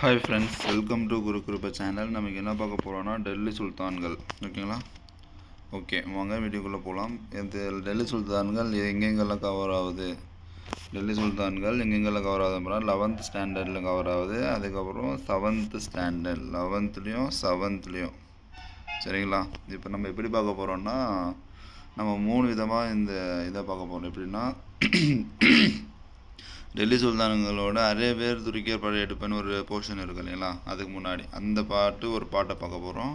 Hi friends welcome to Guru group channel நமக்கு என்ன பார்க்க போகிறோன்னா டெல்லி சுல்தான்கள். ஓகேங்களா? ஓகே வாங்க வீடியோக்குள்ளே போகலாம் இது டெல்லி சுல்தான்கள் எங்கெங்கெல்லாம் கவர் ஆகுது? டெல்லி சுல்தான்கள் எங்கெங்கெல்லாம் கவர் ஆகுது அப்புறம் லெவன்த் ஸ்டாண்டர்டில் கவர் ஆகுது. அதுக்கப்புறம் செவன்த்து ஸ்டாண்டர்ட் லெவன்த்துலேயும் செவன்த்லேயும் சரிங்களா? இப்போ நம்ம எப்படி பார்க்க போகிறோன்னா நம்ம மூணு விதமாக இந்த இதை பார்க்க போகிறோம் எப்படின்னா டெல்லி சுல்தானுங்களோட நிறைய பேர் துருக்கியர் படையெடுப்புன்னு ஒரு போர்ஷன் இருக்கு இல்லைங்களா? அதுக்கு முன்னாடி. அந்த பாட்டு ஒரு பாட்டை பார்க்க போகிறோம்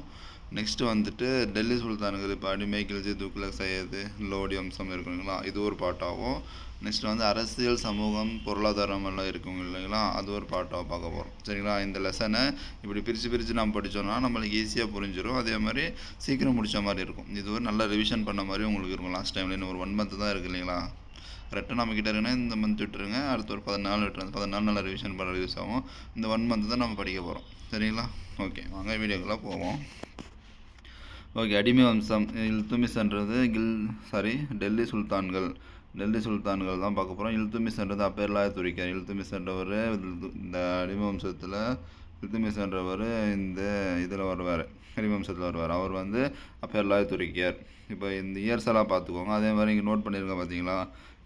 நெக்ஸ்ட்டு வந்துட்டு டெல்லி சுல்தானுக்கு இப்போ அடிமை கில்ஜி துக்லக் சையது லோடி வம்சம் இருக்குங்களா இது ஒரு பாட்டாகும். நெக்ஸ்ட் வந்து அரசியல் சமூகம் பொருளாதாரம் எல்லாம் இருக்குங்க இல்லைங்களா? அது ஒரு பாட்டாக பார்க்க போகிறோம் சரிங்களா? இந்த லெசனை இப்படி பிரித்து பிரித்து நம்ம படித்தோம்னா நம்மளுக்கு ஈஸியாக புரிஞ்சிடும் அதே மாதிரி சீக்கிரம் முடித்த மாதிரி இருக்கும். இது ஒரு நல்ல ரிவிஷன் பண்ண மாதிரி உங்களுக்கு இருக்கும். லாஸ்ட் டைம்ல இன்னும் ஒரு ஒன் மந்த் தான் இருக்குது இல்லைங்களா? கரெக்டாக நம்ம கிட்ட இருக்குன்னா இந்த மந்த் விட்டுருங்க. அடுத்த ஒரு பதினாலு விட்டுருங்க. பதினாலு நாள் ரிவிஷன் பண்ண யூஸ் ஆகும். இந்த ஒன் மந்த் தான் நம்ம படிக்க போகிறோம் சரிங்களா? ஓகே வாங்க வீடியோக்கெல்லாம் போவோம். ஓகே அடிமை வம்சம். இல்துமிஸ்ன்றது கில் சாரி டெல்லி சுல்தான்கள். டெல்லி சுல்தான்கள் தான் பார்க்க போகிறோம் இல்துமிஸ்ன்றது அப்பேர்லாய துரிக்கார் இல்துமிஸ்ன்றவர் இந்த அடிமை வம்சத்தில் இல்துமிஸ்ன்றவர் இந்த இதில் வருவார். அடிமை வம்சத்தில் வருவார். அவர் வந்து அப்பேர்லாய துரிக்கியார். இப்போ இந்த இயர்ஸ் எல்லாம் பார்த்துக்கோங்க. அதே மாதிரி இங்கே நோட் பண்ணியிருக்கேன் பார்த்தீங்களா?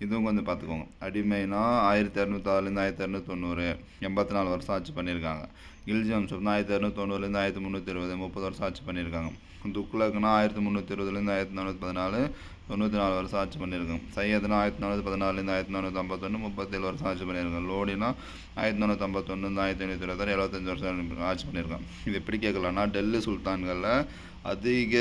இதுவும் கொஞ்சம் பார்த்துக்கோங்க. அடிமைனா ஆயிரத்தி இரநூத்தாறுலேருந்து ஆயிரத்தி இரநூத்தி தொண்ணூறு எண்பத்தி நாலு வருஷம் ஆட்சி பண்ணியிருக்காங்க. கில்ஜி வம்சம்னா ஆயிரத்தி இரநூத்தி தொண்ணூறுலேருந்து ஆயிரத்தி முந்நூற்றி இருபது முப்பது வருஷம் ஆட்சி பண்ணியிருக்காங்க. துக்ளக்னா ஆயிரத்தி முந்நூற்றி இருபதுலேருந்து ஆயிரத்தி நானூற்றி பதினாலு தொண்ணூற்றி நாலு வருஷம் ஆட்சி பண்ணியிருக்காங்க. சையதுனா ஆயிரத்தி நானூற்றி பதினாலுலேருந்து ஆயிரத்தி நானூற்றி ஐம்பத்தொன்று முப்பத்தேழு வருஷம் ஆட்சி பண்ணியிருக்காங்க. லோடினா ஆயிரத்தி நானூற்றி ஐம்பத்தொன்று ஆயிரத்தி ஐநூற்றி இருபத்தாறு எழுபத்தஞ்சு வருஷம் ஆட்சி பண்ணியிருக்காங்க. இது எப்படி கேட்கலாம்னா டெல்லி சுல்தான்களில் அதிக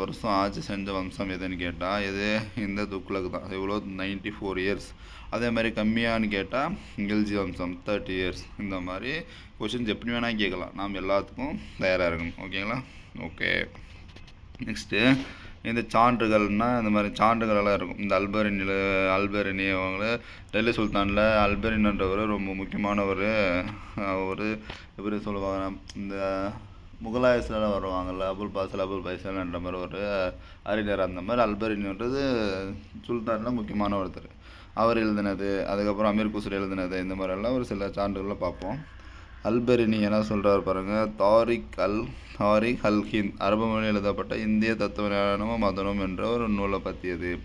வருஷம் ஆட்சி செஞ்ச வம்சம் எதுன்னு கேட்டால் இது இந்த துக்லக் தான். இவ்வளோ நைன்டி ஃபோர் இயர்ஸ் அதே மாதிரி கம்மியான்னு கேட்டால் கில்ஜி வம்சம் தேர்ட்டி இயர்ஸ் இந்த மாதிரி கொஷின்ஸ் எப்படி வேணால் கேட்கலாம். நாம் எல்லாத்துக்கும் தயாராக இருக்கணும். ஓகேங்களா ஓகே நெக்ஸ்ட்டு இந்த சான்றுகள்னால் இந்த மாதிரி சான்றுகள் எல்லாம் இருக்கும். இந்த அல்பரினில் அல்பரினி அவங்க டெல்லி சுல்தானில் அல்பரின்ன்றவர் ரொம்ப முக்கியமானவர். ஒரு எப்படி சொல்லுவாங்க இந்த முகலாயஸ்லாம் வருவாங்கள்ல அபுல் பாசல் அபுல் பைசல்ன்ற மாதிரி ஒரு அறிஞர் அந்த மாதிரி அல்பரின்ன்றது சுல்தானில் முக்கியமான ஒருத்தர். அவர் எழுதினது அதுக்கப்புறம் அமீர் குசுர் எழுதினது இந்த மாதிரியெல்லாம் ஒரு சில சான்றுகளை பார்ப்போம். அல்பெரினி என்ன சொல்கிறார் பாருங்கள் தாரிக் அல் தாரிக் அல் ஹிந்த் அரபு மொழி எழுதப்பட்ட இந்திய தத்துவ ஞானமும் மதனும் என்ற ஒரு நூலை பற்றியது.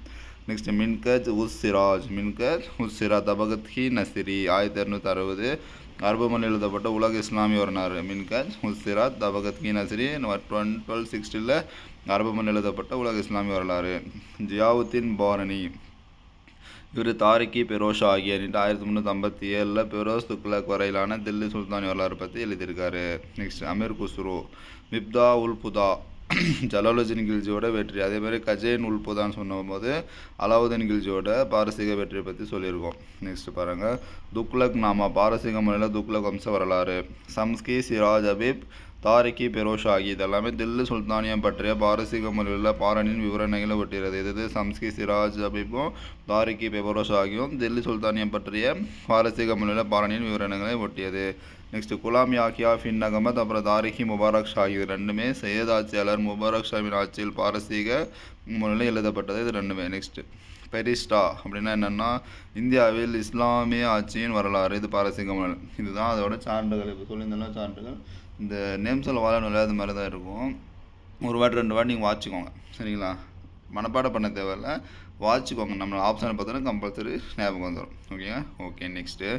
நெக்ஸ்ட் மின்கஜ் உஸ் சிராஜ் மின்கஜ் உஸ் சிராஜ் தபகத் ஹி நசிரி ஆயிரத்தி இரநூத்தி அறுபது அரபு எழுதப்பட்ட உலக இஸ்லாமிய வரனார் மின்கஜ் முஸ்திராத் Tabaqat he Nasiri twelve twelve சிக்ஸ்டியில் அரபு எழுதப்பட்ட உலக இஸ்லாமிய வரலாறு. ஜியாவுத்தீன் பாரணி. இவர் தாரிக்கி பெரோஷா ஆகிய ஆயிரத்தி முந்நூற்றி ஐம்பத்தி ஏழில் பெரோஸ் துக்லக் வரையிலான தில்லி சுல்தான் வரலாறு பற்றி எழுதியிருக்காரு. நெக்ஸ்ட் அமீர் குஸ்ரோ. மிப்தா உல் புதா. ஜலாலுதீன் கில்ஜியோட வெற்றி. அதே மாதிரி கஜேன் உல்புதான்னு சொன்னபோது அலாவுதீன் கில்ஜியோட பாரசீக வெற்றியை பற்றி சொல்லியிருக்கோம். நெக்ஸ்ட் பாருங்கள் துக்லக் நாமா. பாரசீக மொழியில் துக்லக் வம்ச வரலாறு. சம்ஸ்கி சிராஜ் அபீப் தாரிக்கி பெரோஷ் ஆகி இதெல்லாமே தில்லி சுல்தானியம் பற்றிய பாரசீக மொழியில் பாரணியின் விவரணைகளை ஒட்டுகிறது இது சம்ஸ்கி சிராஜ் அபிப்பும் தாரிக்கி பெரோஷ் ஆகியும் தில்லி சுல்தானியம் பற்றிய பாரசீக மொழியில் பாரணியின் விவரணைகளை ஒட்டியது. நெக்ஸ்ட் குலாம் யாக்கியா ஃபின் அகமத் அப்புறம் தாரிகி முபாரக் ஷா. இது ரெண்டுமே சையத் ஆட்சியாளர் முபாரக் ஷாவின் ஆட்சியில் பாரசீக மொழியில் எழுதப்பட்டது. இது ரெண்டுமே. நெக்ஸ்ட்டு பெரிஸ்டா அப்படின்னா என்னென்னா இந்தியாவில் இஸ்லாமிய ஆட்சியின் வரலாறு. இது பாரசீக மொழி இதுதான் அதோட சான்றுகள். இப்போ சொல்லியிருந்தாலும் சான்றுகள். இந்த நேம்சல் வாழ நுழையாத மாதிரி தான் இருக்கும். ஒரு வாட்டி ரெண்டு வாட்டி நீங்கள் வாட்சிக்கோங்க சரிங்களா? மனப்பாடம் பண்ண தேவையில்ல. வாட்சிக்கோங்க நம்ம ஆப்ஷனை பார்த்தோன்னா கம்பல்சரி ஞாபகம் வந்துடும் ஓகேங்க ஓகே நெக்ஸ்ட்டு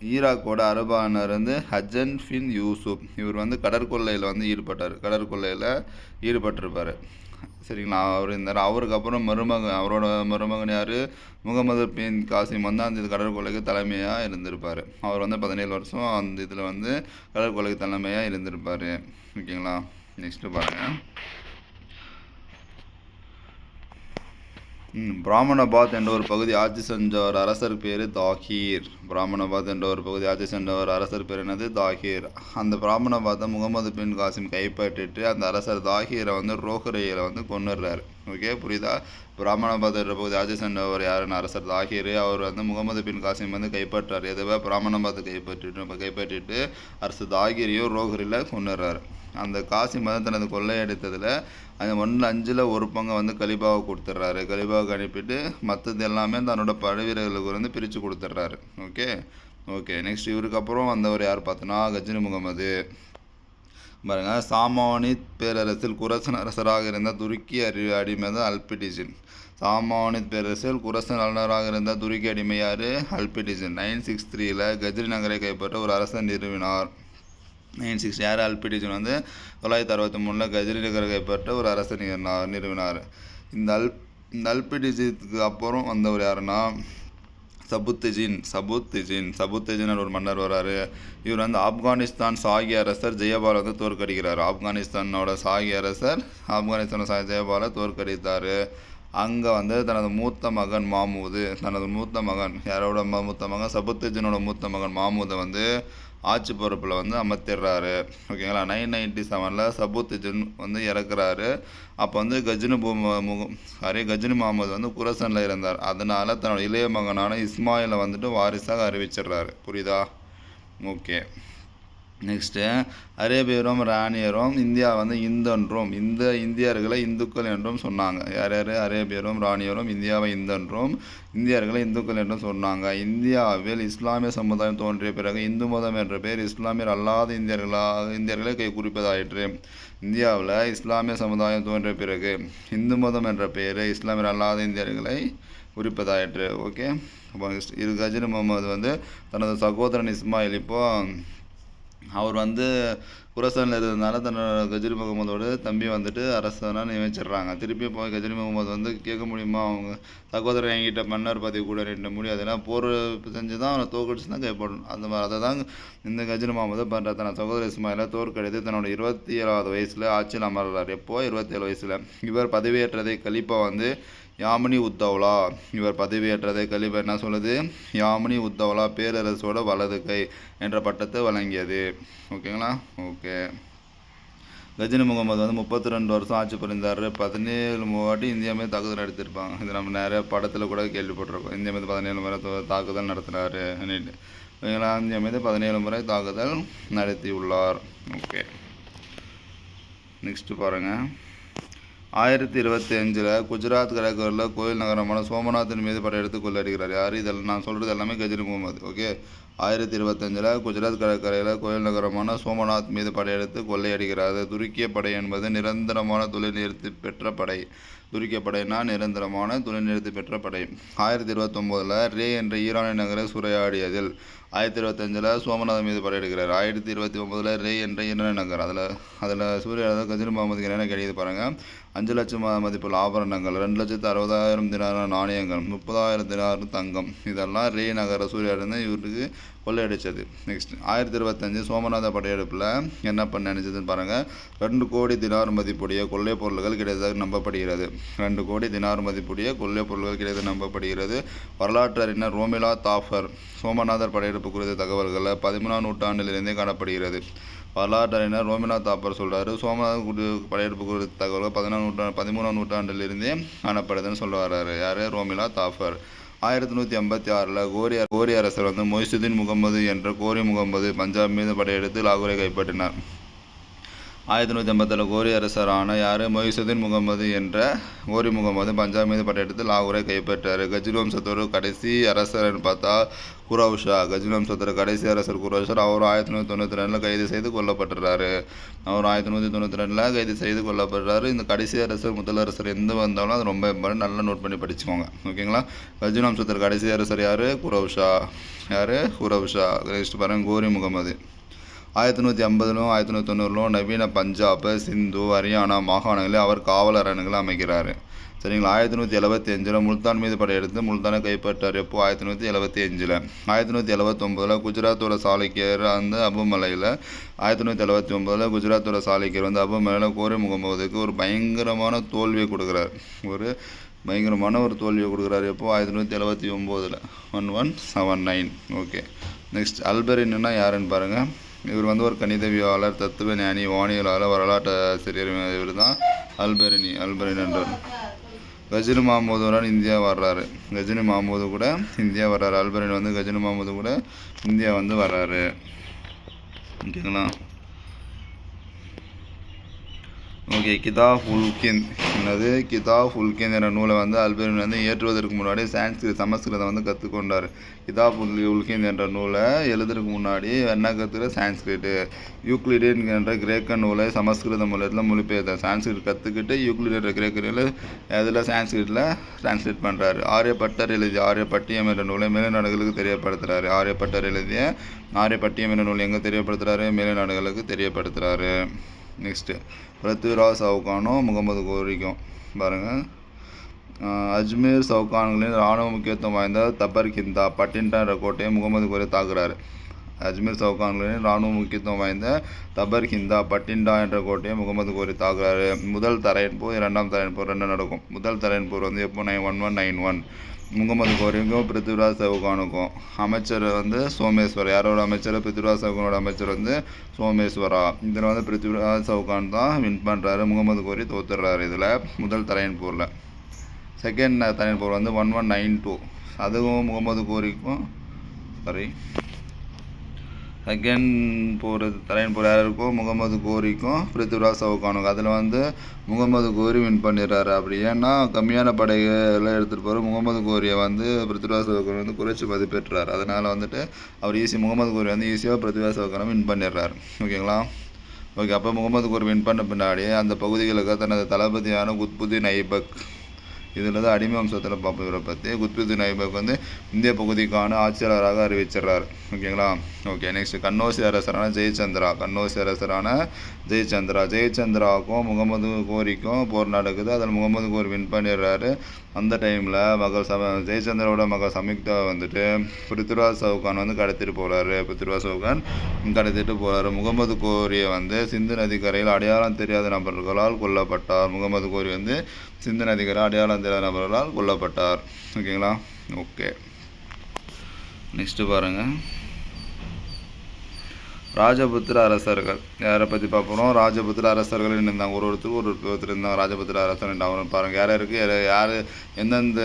ஈராக்கோட அரபானர் வந்து ஹஜன் ஃபின் யூசுப். இவர் வந்து கடற்கொள்ளையில் வந்து ஈடுபட்டார். கடற்கொள்ளையில் ஈடுபட்டிருப்பார். சரிங்களா? அவர் இருந்தார் அவருக்கு அப்புறம் மருமகன் அவரோட மருமகன் யார்? முகமது பின் காசிம் வந்து அந்த கடற்கொலைக்கு தலைமையாக இருந்திருப்பார். அவர் வந்து பதினேழு வருஷம் அந்த இதில் வந்து கடற்கொலைக்கு தலைமையாக இருந்திருப்பார். ஓகேங்களா? நெக்ஸ்ட்டு பாருங்கள் பிராமணபாத் என்ற ஒரு பகுதி ஆட்சி சென்ற ஒரு அரசர் பேர் தாகீர். பிராமணபாத் என்ற ஒரு பகுதி ஆட்சி சென்ற ஒரு அரசர் பேர் என்னது? தாகீர். அந்த பிராமணபாத்தை முகமது பின் காசிம் கைப்பற்றிட்டு அந்த அரசர் தாகீரை வந்து ரோஹரையில் வந்து கொண்டுடுறாரு ஓகே புரியுதா? பிராமணபாத் என்ற பகுதி ஆட்சி சென்றவர் யாருன்னு அரசர் தாகீர். அவர் வந்து முகமது பின் காசிம் வந்து கைப்பற்றார். எதுவாக பிராமணபாத்தை கைப்பற்றிட்டு கைப்பற்றிட்டு அரசு தாகீரையும் ரோஹரில் கொண்டுடுறாரு அந்த காசி மதம் தனது கொள்ளையடித்ததில் அந்த ஒன்று அஞ்சில் ஒரு பங்கை வந்து கலிபாவை கொடுத்துட்றாரு. கலிபாவுக்கு அனுப்பிட்டு மற்றது எல்லாமே தன்னோட படைவீரர்களுக்கு வந்து பிரித்து கொடுத்துட்றாரு. ஓகே? ஓகே. நெக்ஸ்ட் இவருக்கு அப்புறம் வந்தவர் யார் பார்த்தோன்னா கஜினி முகமது. பாருங்க சாமானி பேரரசில் குரசன் அரசராக இருந்த துருக்கி அறி அடிமை தான் அல்பிடிஜின் சாமானித் பேரரசில் குரசன் அரசராக இருந்த துருக்கி அடிமையார் அல்பிடிஜின் நைன் சிக்ஸ் த்ரீயில் கஜ்ரி நகரை கைப்பற்ற ஒரு அரசன் நிறுவினார். நைன் சிக்ஸ் ஏர் அல்பிடிஜன் வந்து தொள்ளாயிரத்தி அறுபத்தி மூணில் கஜினி நகரை கைப்பற்ற ஒரு அரசு நிறுவினார் நிறுவினார். இந்த அல் இந்த அல்பிடிஜித்துக்கு அப்புறம் வந்தவர் யாருன்னா சபுத்திஜின் சபுத்திஜின் சபுத்திஜின் ஒரு மன்னர் வராரு. இவர் வந்து ஆப்கானிஸ்தான் சாகி அரசர் ஜெயபால் வந்து தோற்கடிக்கிறார். ஆப்கானிஸ்தானோட சாகி அரசர் ஆப்கானிஸ்தானோட சா ஜெயபாலை தோற்கடித்தார். அங்கே வந்து தனது மூத்த மகன் மாமூது தனது மூத்த மகன் யாரோட ம- மூத்த மகன்? சபுத்திஜினோட மூத்த மகன் மாமூதை வந்து ஆட்சி பொறுப்பில் வந்து அமர்த்திடுறாரு. ஓகேங்களா? நைன் நைன்டி செவனில் சபுத்திஜின் வந்து இறக்குறாரு. அப்போ வந்து கஜினு பூ முகம் சாரி கஜினு முகமது வந்து குரசனில் இருந்தார். அதனால் தன்னோட இளைய மகனான இஸ்மாயிலை வந்துட்டு வாரிசாக அறிவிச்சிடுறாரு. புரியுதா? ஓகே. நெக்ஸ்ட்டு அரேபியரும் ராணியரும் இந்தியா வந்து இந்து என்றும் இந்த இந்தியர்களை இந்துக்கள் என்றும் சொன்னாங்க. யார் யார்? அரேபியரும் ராணியரும் இந்தியாவை இந்து என்றும் இந்தியர்களை இந்துக்கள் என்றும் சொன்னாங்க. இந்தியாவில் இஸ்லாமிய சமுதாயம் தோன்றிய பிறகு இந்து மதம் என்ற பெயர் இஸ்லாமியர் அல்லாத இந்தியர்களாக இந்தியர்களை கை குறிப்பதாயிற்று. இந்தியாவில் இஸ்லாமிய சமுதாயம் தோன்றிய பிறகு இந்து மதம் என்ற பெயர் இஸ்லாமியர் அல்லாத இந்தியர்களை குறிப்பதாயிற்று. ஓகே அப்போ இது கஜினி முகமது வந்து தனது சகோதரன் இஸ்மாயில் இப்போது அவர் வந்து புரசனில் இருந்ததுனால தன்னோட கஜரி முகமதோட தம்பி வந்துட்டு அரசனாக நியமிச்சிடுறாங்க. திருப்பி போய் கஜரி முகமது வந்து கேட்க முடியுமா? அவங்க சகோதரன் என்கிட்ட மன்னர் பதவி கூட ரெண்டு முடியாது ஏன்னா போர் செஞ்சு தான் அவனை தோக்கடிச்சு தான் கைப்படணும் அந்த மாதிரி அதை தான் இந்த கஜரி முகமது பண்ணுற தன் சகோதர இஸ்மாயில தோற்கடித்து தன்னோட இருபத்தி ஏழாவது வயசில் ஆட்சியில் அமர்றார். எப்போ? இருபத்தேழு வயசில். இவர் பதவியேற்றதை கலிப்பா வந்து யாமினி உத்தவ்லா? இவர் பதவியேற்றதை கலிப்பா என்ன சொல்லுது? யாமினி உத்தவ்லா பேரரசோட வலது கை என்ற பட்டத்தை வழங்கியது. ஓகேங்களா? ஓகே. கஜினி முகமது வந்து முப்பத்தி ரெண்டு வருஷம் ஆட்சி புரிந்தார். பதினேழு வாட்டி இந்தியா மீது தாக்குதல் நடத்திருப்பாங்க இது நம்ம நிறைய படத்தில் கூட கேள்விப்பட்டிருக்கோம். இந்தியா மீது பதினேழு முறை தாக்குதல் நடத்தினார். ஓகேங்களா இந்தியா மீது பதினேழு முறை தாக்குதல் நடத்தியுள்ளார். ஓகே. நெக்ஸ்ட்டு பாருங்கள் ஆயிரத்தி இருபத்தி அஞ்சில் குஜராத் கடற்கரையில் கோயில் நகரமான சோமநாத்தின் மீது படையெடுத்து கொள்ளடிக்கிறார். யார்? இதெல்லாம் நான் சொல்கிறது எல்லாமே கஜினி முகமது ஓகே ஆயிரத்தி இருபத்தஞ்சில் குஜராத் கடற்கரையில் கோயில் நகரமான சோமநாத் மீது படையெடுத்து கொள்ளையடிக்கிறார். துருக்கிய படை என்பது நிரந்தரமான தொழில் நிறுத்தி பெற்ற படை. துருக்கிய படைனா நிரந்தரமான தொழில் நிறுத்தி பெற்ற படை. ஆயிரத்தி இருபத்தொம்போதில் ரே என்ற ஈரானிய நகரை சூறையாடியதில் ஆயிரத்தி இருபத்தஞ்சில் சோமநாதன் மீது படையெடுக்கிறார். ஆயிரத்தி இருபத்தி ஒம்பதில் ரே என்ற ஈரானிய நகர். அதில் அதில் சூரிய கஜினி முகமதுக்கு என்னென்ன கிடைக்குது பாருங்கள் அஞ்சு லட்சம் மதிப்பில் மதிப்புள்ள ஆபரணங்கள் ரெண்டு லட்சத்து அறுபதாயிரம் தினார நாணயங்கள் முப்பதாயிரம் தினார் தங்கம். இதெல்லாம் ரே நகர சூரியன் இவருக்கு கொள்ளையடிச்சது. நெக்ஸ்ட் ஆயிரத்தி இருபத்தஞ்சு சோமநாத படையெடுப்பில் என்ன பண்ண நினைச்சதுன்னு பாருங்கள் ரெண்டு கோடி தினார் மதிப்புடைய கொள்ளை பொருள்கள் கிடைத்ததாக நம்பப்படுகிறது. ரெண்டு கோடி தினார் மதிப்புடைய கொள்ளை பொருள்கள் கிடைத்தது நம்பப்படுகிறது. வரலாற்று அறிஞர் ரோமிலா தாஃபர் சோமநாதர் படையெடுப்பு குறித்த தகவல்களை பதிமூணாம் நூற்றாண்டிலிருந்தே காணப்படுகிறது. வரலாற்று அறிஞர் ரோமிலா தாப்பர் சொல்றாரு. சோமநாத குடி படையெடுப்பு குறித்த தகவல்கள் பதினாறு நூற்றாண்டு பதிமூணாம் நூற்றாண்டிலிருந்தே காணப்படுதுன்னு சொல்ல வர்றாரு. யார்? ரோமிலா தாஃபர். ஆயிரத்தி நூற்றி ஐம்பத்தி ஆறில் கோரி கோரி அரசர் வந்து மொய்சுதீன் முகமது என்ற கோரி முகமது பஞ்சாப் மீது படையெடுத்து லாகூரை கைப்பற்றினார். ஆயிரத்தி நூற்றி ஐம்பத்தில் கோரி அரசரான யார்? மொய்சுதீன் முகமது என்ற கோரி முகமது பஞ்சாப் மீது படையெடுத்து லாகூரை கைப்பற்றார். கஜினி வம்சத்தோட கடைசி அரசர்னு பார்த்தா குரவுஷா. கஜினி வம்சத்தோட கடைசி அரசர் குரவுஷர் அவர் ஆயிரத்தி நூற்றி தொண்ணூற்றி ரெண்டில் கைது செய்து கொல்லப்பட்டுறாரு. அவர் ஆயிரத்தி நூற்றி தொண்ணூற்றி ரெண்டில் கைது செய்து கொல்லப்படுறாரு. இந்த கடைசி அரசர் முதலரசர் எந்த வந்தாலும் அது ரொம்ப இம்பார்ட்டன் நல்லா நோட் பண்ணி படிச்சுக்கோங்க. ஓகேங்களா? கஜினி வம்சத்தோட கடைசி அரசர் யார்? குரோஷா யார்? குரவுஷா. நெக்ஸ்ட் பாருங்க கோரி முகமது. ஆயிரத்தி நூற்றி ஐம்பதுலும் ஆயிரத்தி நூற்றி தொண்ணூறுலும் நவீன பஞ்சாப் சிந்து ஹரியானா மாகாணங்களில் அவர் காவல் அரண்களை அமைக்கிறார். சரிங்களா? ஆயிரத்தி நூற்றி எழுபத்தி அஞ்சில் முல்தான் மீது படையெடுத்து முல்தானை கைப்பற்றார். எப்போ? ஆயிரத்தி நூற்றி எழுபத்தி அஞ்சில். ஆயிரத்தி நூற்றி எழுபத்தொம்போதில் குஜராத்தோட சாலைக்கியர் வந்து அபுமலையில் ஆயிரத்தி நூற்றி எழுபத்தி ஒம்போதில் குஜராத்தோட சாலைக்கியர் வந்து அபுமலையில் கோரி முகமதுக்கு ஒரு பயங்கரமான தோல்வியை கொடுக்குறார். ஒரு பயங்கரமான ஒரு தோல்வியை கொடுக்குறாரு. எப்போ? ஆயிரத்தி நூற்றி எழுபத்தி ஒம்போதில் one one seven nine. Okay. Next அல்பரின்னா யாருன்னு பாருங்கள் இவர் வந்து ஒரு கணிதவியாளர் தத்துவ ஞானி வானியலாளர் வரலாற்று ஆசிரியர். இவர் தான் அல்பெரினி அல்பெரின் என்றவர். கஜினி மாமூதுடன் இந்தியா வர்றாரு. கஜினி மாமூது கூட இந்தியா வர்றாரு. அல்பெரின் வந்து கஜினி மாமூது கூட இந்தியா வந்து வர்றாரு. ஓகேங்களா? ஓகே கிதா ஃபுல்கின் என்னது? கிதா ஃபுல்கின் என்ற நூலை வந்து அல்பேரின் வந்து ஏற்றுவதற்கு முன்னாடி சான்ஸ்கிரிட் சமஸ்கிருதம் வந்து கற்றுக்கொண்டார். கிதா உல் உல்கின் என்ற நூலை எழுதுறதுக்கு முன்னாடி என்ன கற்றுக்கிற சான்ஸ்கிரிட்டு யூக்ளிடியன் என்ற கிரேக்க நூலை சமஸ்கிருத மூலத்தில் மொழிபெயர்த்தார். சான்ஸ்கிரிட் கற்றுக்கிட்டு யூக்ளிட் என்ற கிரேக்க நூலை அதில் சான்ஸ்கிரிட்டில் டிரான்ஸ்லேட் பண்ணுறாரு ஆரியப்பட்டர் எழுதிய ஆரியப்பட்டியம் என்ற நூலை மேலை நாடுகளுக்கு தெரியப்படுத்துகிறாரு ஆரியப்பட்டர் எழுதிய ஆரியப்பட்டியம் என்ற நூல் எங்கே தெரியப்படுத்துகிறாரு மேலை நாடுகளுக்கு தெரியப்படுத்துகிறாரு நெக்ஸ்ட்டு பிருத்விராஜ் சவுகானும் முகமது கோரிக்கும். பாருங்கள் அஜ்மீர் சவுகான்களின் இராணுவ முக்கியத்துவம் வாய்ந்த தபர்கிந்தா பட்டின்டா என்ற கோட்டையை முகமது கோரி தாக்குறாரு. அஜ்மீர் சவுகான்களின் இராணுவ முக்கியத்துவம் வாய்ந்த தபர்கிந்தா பட்டின்டா என்ற கோட்டையை முகமது கோரி தாக்குறாரு. முதல் தரையின் போர் இரண்டாம் தரையின் போர் ரெண்டும் நடக்கும். முதல் தரையின் போர் வந்து எப்போ? Nine one one nine one. Muhammad கோரிக்கும் Prithviraj சவுகானுக்கும் அமைச்சர் வந்து சோமேஸ்வர் யாரோட அமைச்சர்? பிருத்திவிராஜ் சவுகானோட அமைச்சர் வந்து சோமேஸ்வரா. இதில் வந்து பிருத்திவிராஜ் சவுகான் தான் வின் பண்ணுறாரு முகமது கோரி தோத்துடுறாரு இதில். முதல் தரையன் போரில் செகண்ட் தரையன் போர் வந்து ஒன் ஒன் நைன் டூ அதுவும் முகமது கோரிக்கும் சாரி செகண்ட் போகிறது தலையன் போகிற யாருக்கும் முகமது கோரிக்கும் பிருத்திவிராஜ் சவுகானுக்கும் அதில் வந்து முகமது கோரி வின் பண்ணிடுறாரு அப்படி. ஏன்னா கம்மியான படைகளை எடுத்துகிட்டு போகிற முகமது கோரியை வந்து பிருத்திவிராஜ் சவுகான் வந்து குறைச்சி மதிப்பேற்றார் அதனால் வந்துட்டு அவர் ஈஸி முகமது கோரி வந்து ஈஸியாக பிருத்திவிராஜ் சவுகானை வின் பண்ணிடுறாரு. ஓகேங்களா? ஓகே அப்போ முகமது கோரி வின் பண்ண பின்னாடி அந்த பகுதிகளுக்கு தனது தளபதியான குத்புதீன் ஐபக் இதில் தான் அடிமை வம்சத்தில் பார்ப்போம். இவரை பற்றி குத்புதீன் ஐபக் வந்து இந்திய பகுதிக்கான ஆட்சியாளராக அறிவிச்சிடுறார் ஓகேங்களா? ஓகே நெக்ஸ்ட் கண்ணோசி அரசரான ஜெயச்சந்திரா. கண்ணோசி அரசரான ஜெயச்சந்திரா. ஜெயச்சந்திராவுக்கும் முகமது கோரிக்கும் போர் நடக்குது. அதில் முகமது கோரி வின் பண்ணிடுறாரு. அந்த டைமில் மகள் சம ஜெயச்சந்திரோட மகள் சம்யுக்தா வந்துட்டு பிருத்திவிராஜ் சவுகான் வந்து கடத்திட்டு போகிறாரு பிருத்திவிராஜ் சவுகான் கடத்திட்டு போகிறாரு முகமது கோரியை வந்து சிந்து நதிக்கரையில் அடையாளம் தெரியாத நபர்களால் கொல்லப்பட்டார். முகமது கோரி வந்து சிந்து நதிக்கரை அடையாளம் தெரியாத நபர்களால் கொல்லப்பட்டார். ஓகேங்களா? ஓகே. நெக்ஸ்ட்டு பாருங்கள் ராஜபுத்திர அரசர்கள். யாரை பற்றி பார்ப்போம் ராஜபுத்திர அரசர்கள் இருந்தாங்க ஒரு ஒருத்தருக்கு ஒரு ஒருத்தர் இருந்தாங்க ராஜபுத்திர அரசர் அவங்க பாருங்கள் யார் இருக்குது யார் யார் எந்தெந்த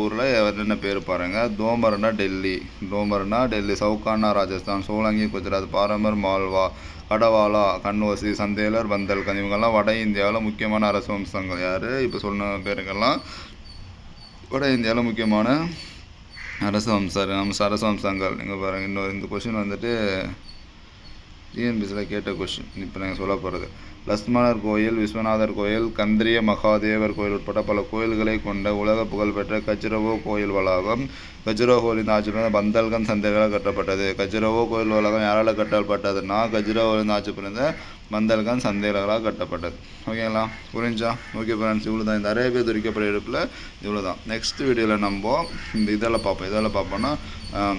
ஊரில் என்னென்ன பேர் பாருங்கள் தோமர்னா டெல்லி. தோமர்னா டெல்லி. சவுகானா ராஜஸ்தான். சோலங்கி குஜராத். பாரமர் மால்வா. கடவாலா கன்வசி சந்தேலர் பந்தல்கன் இவங்கெல்லாம் வட இந்தியாவில் முக்கியமான அரச வம்சங்கள் யார்? இப்போ சொன்ன பேருங்கெல்லாம் வட இந்தியாவில் முக்கியமான அரச வம்சர் வம்ச அரச வம்சங்கள். இங்கே பாருங்கள் இன்னொரு இந்த கொஷின் வந்துட்டு டிஎன்பிசியில் கேட்ட கொஷின் இப்போ நாங்கள் சொல்ல போகிறது லட்சுமணர் கோயில் விஸ்வநாதர் கோயில் கந்திரிய மகாதேவர் கோயில் உட்பட பல கோயில்களை கொண்ட உலக புகழ்பெற்ற கஜிரவோ கோயில் வளாகம் கஜுரோஹோலின் ஆட்சி புரிந்த பந்தல்கன் சந்தைகளால் கட்டப்பட்டது. கஜுரவோ கோயில் வளாகம் யாரால் கட்டப்பட்டதுன்னா கஜுரோஹோலின் ஆட்சி புரிந்த பந்தல்கன் சந்தைகளால் கட்டப்பட்டது. ஓகேங்களா புரிஞ்சா? ஓகே ஃப்ரெண்ட்ஸ் இவ்வளோ தான் இந்த அரேபிய துரிக்கப்பட எடுப்பில் இவ்வளோ தான் நெக்ஸ்ட் வீடியோவில் நம்ம இந்த இதெல்லாம் பார்ப்போம். இதெல்லாம் பார்ப்போம்னா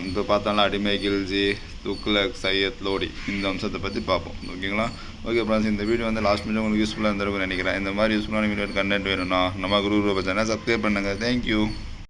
இப்போ பார்த்தாலும் அடிமை கில்ஜி துக்லக் சையத் லோடி இந்த அம்சத்தை பற்றி பார்ப்போம். ஓகேங்களா ஓகே ஃப்ரெண்ட்ஸ் இந்த வீடியோ வந்து லாஸ்ட் மினிட் உங்களுக்கு யூஸ்ஃபுல்லாக இருந்திருக்கும்னு நினைக்கிறேன். இந்த மாதிரி யூஸ்ஃபுல்லான வீடியோ கண்டென்ட் வேணும்னா நம்ம குரூப் சேனல் சப்ஸ்கிரைப் பண்ணுங்கள் தேங்க்யூ